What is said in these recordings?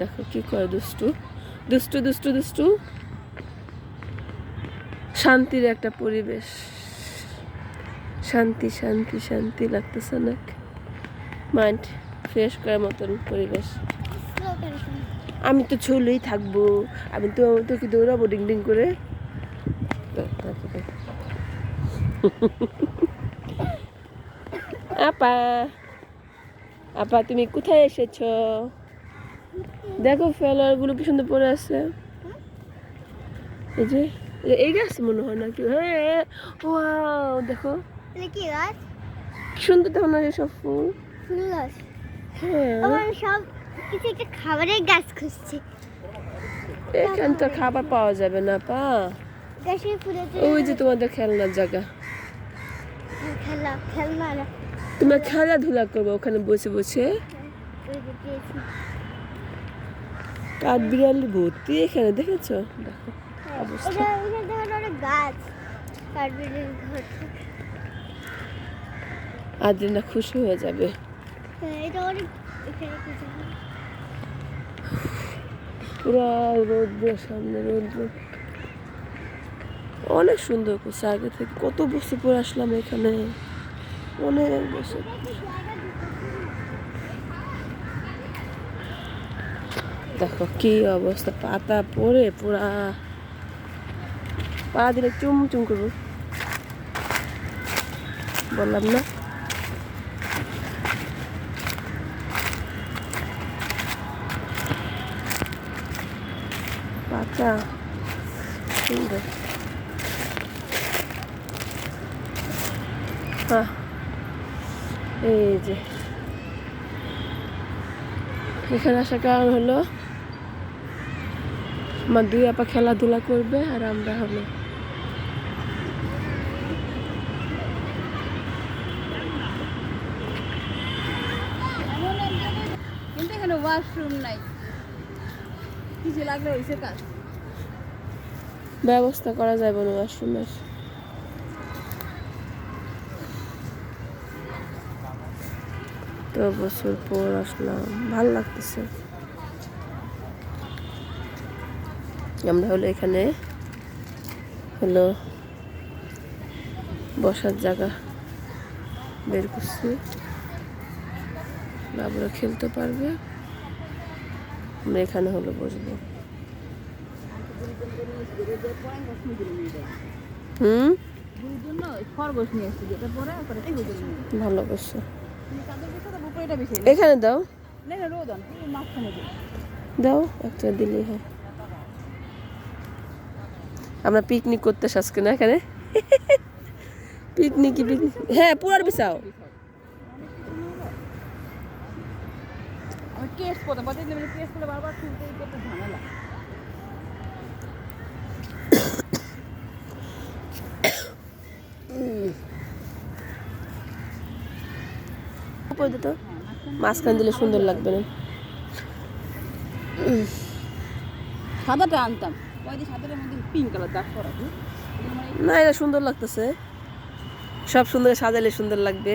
দেখো কি করে দুষ্টু। দুষ্টু দুষ্টু দুষ্টু। শান্তির একটা পরিবেশ। শান্তি শান্তি শান্তি লাগতেছে অনেক মাইন্ড ফ্রেশ করার মতন পরিবেশ। আমি তো ছুলেই থাকব। আমি তো তো কি দৌড়াবো ডিং ডিং করে। আপা আপা, তুমি কোথায় এসেছ? দেখো ফেলারগুলো কি সুন্দর পড়ে আছে। এই যে এই- গাছ মনে হয় নাকি? হ্যাঁ ওয়াও দেখো। কি গাছ? সুন্দর দেখো না সব ফুল। ফুল গাছ। হ্যাঁ। সব কিছু একটা খাবারের গাছ খুঁজছে। এখানে তো খাবার পাওয়া যাবে না পা। ওই যে তোমাদের খেলনার জায়গা। না। তোমরা খেলাধুলা করবে ওখানে বসে বসে। ওই যে পেয়েছি কাঠ বিড়ালি ভর্তি এখানে দেখেছ দেখো অবস্থা গাছ। আদ্রিনা খুশি হয়ে যাবে। হ্যাঁ, কিছু পুরা রৌদ্র সামনে রৌদ্র অনেক সুন্দর করছে আগে থেকে কত বছর পরে আসলাম এখানে। অনেক বছর। দেখো কি অবস্থা, পাতা পরে পুরা। পা দিলে চুম চুম করব। বললাম না। পাতা সুন্দর। হ্যাঁ এই যে। এখানে আসার কারণ হলো আমার দুই আপা খেলাধুলা করবে আর আমরা হলো ওয়াশরুম নাই। কিছু লাগলে হয়েছে কাজ। ব্যবস্থা করা যাবে না ওয়াশরুমের তো বছর পর আসলাম ভালো লাগতেছে। আমরা হলো এখানে হলো বসার জায়গা বের করছি। বাবুরা খেলতে পারবে। আমরা এখানে হলো বসবো। হুম? ভালো এখানে দাও। দাও, একটা দিলেই হয়। আমরা পিকনিক করতে আজকে না এখানে? পিকনিক পিকনিক হ্যাঁ পুরার বিছাও। মাঝখান দিলে সুন্দর লাগবে না। সাদাটা আনতাম। না এটা সুন্দর লাগতেছে। সব সুন্দর সাজালে সুন্দর লাগবে।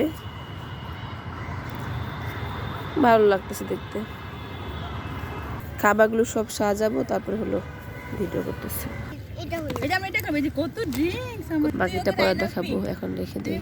ভালো লাগতেছে দেখতে। খাবারগুলো সব সাজাবো তারপরে হলো ভিডিও করতেছে। বাকিটা পরে দেখাবো এখন রেখে দিই।